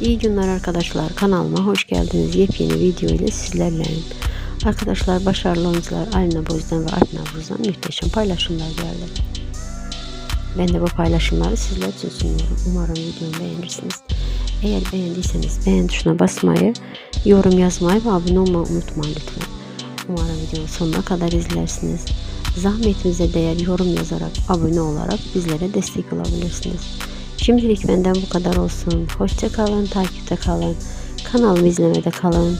İyi günler arkadaşlar. Kanalıma hoş geldiniz. Yepyeni video ile sizlerleyim. Arkadaşlar başarılı oyuncular Alina Boz'dan ve Alp Navruz'dan muhteşem paylaşımlar geldi. Ben de bu paylaşımları sizler için sunuyorum. Umarım videomu beğenirsiniz. Eğer beğendiyseniz beğen tuşuna basmayı, yorum yazmayı ve abone olmayı unutmayın lütfen. Umarım videonun sonuna kadar izlersiniz. Zahmetinize değer yorum yazarak, abone olarak bizlere destek olabilirsiniz. Şimdilik benden bu kadar olsun. Hoşça kalın, takipte kalın. Kanalımı izlemede kalın.